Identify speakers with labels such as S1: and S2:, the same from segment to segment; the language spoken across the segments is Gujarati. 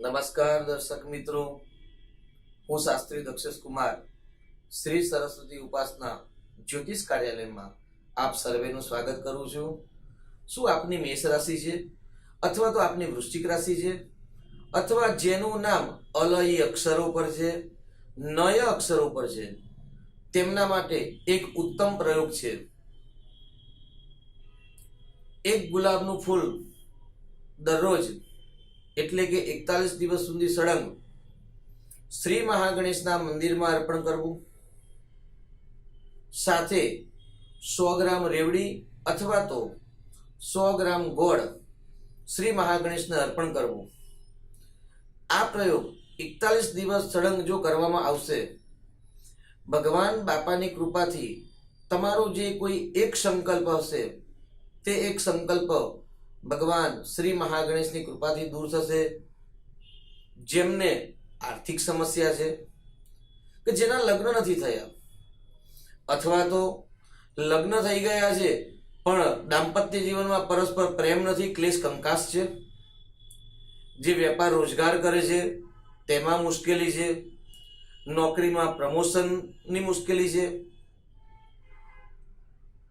S1: નમસ્કાર દર્શક મિત્રો. હું શાસ્ત્રી દક્ષેશ કુમાર. શ્રી સરસ્વતી ઉપાસના જ્યોતિષ કાર્યાલયમાં આપ સર્વેનું સ્વાગત કરું છું. શું આપની મેષ રાશિ છે? અથવા તો આપની વૃશ્ચિક રાશિ છે? અથવા જેનું નામ અલય અક્ષરો પર છે? નય અક્ષરો પર છે? તેમના માટે એક ઉત્તમ પ્રયોગ છે. એક ગુલાબનું ફૂલ દરરોજ એટલે કે એકતાલીસ દિવસ સુધી સળંગ. શ્રી મહાગણેશના મંદિરમાં અર્પણ કરવું. સાથે સો ગ્રામ રેવડી અથવા તો સો ગ્રામ ગોળ શ્રી મહાગણેશને અર્પણ કરવું. આ પ્રયોગ એકતાલીસ દિવસ સળંગ જો કરવામાં આવશે, ભગવાન બાપાની કૃપાથી તમારો જે કોઈ એક સંકલ્પ હશે, તે એક સંકલ્પ ભગવાન શ્રી મહાગણેશની કૃપાથી દૂર થશે. જેમને આર્થિક સમસ્યા છે, કે જેના લગ્ન નથી થયા. અથવા તો લગ્ન થઈ ગયા છે, પણ દાંપત્ય જીવનમાં પરસ્પર પ્રેમ નથી, ક્લેશ કંકાસ છે. જે વેપાર રોજગાર કરે છે, તેમાં મુશ્કેલી છે. નોકરીમાં પ્રમોશનની મુશ્કેલી છે.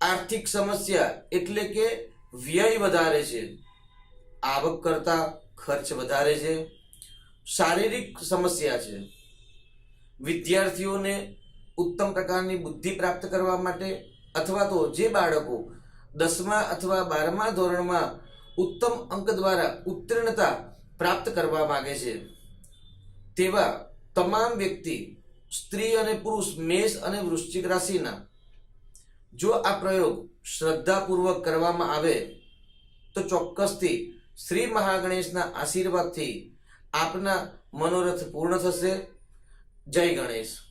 S1: આર્થિક સમસ્યા એટલે કે વ્યય વધારે છે, આવક કરતા ખર્ચ વધારે છે, શારીરિક સમસ્યા છે. વિદ્યાર્થીઓને ઉત્તમ પ્રકારની બુદ્ધિ પ્રાપ્ત કરવા માટે અથવા તો જે બાળકો દસમા અથવા બારમા ધોરણમાં ઉત્તમ અંક દ્વારા ઉત્તીર્ણતા પ્રાપ્ત કરવા માગે છે. તેવા તમામ વ્યક્તિ સ્ત્રી અને પુરુષ મેષ અને વૃશ્ચિક રાશિના જો આ પ્રયોગ શ્રદ્ધાપૂર્વક કરવામાં આવે, તો ચોક્કસથી શ્રી મહાગણેશના આશીર્વાદથી આપના મનોરથ પૂર્ણ થશે. જય ગણેશ.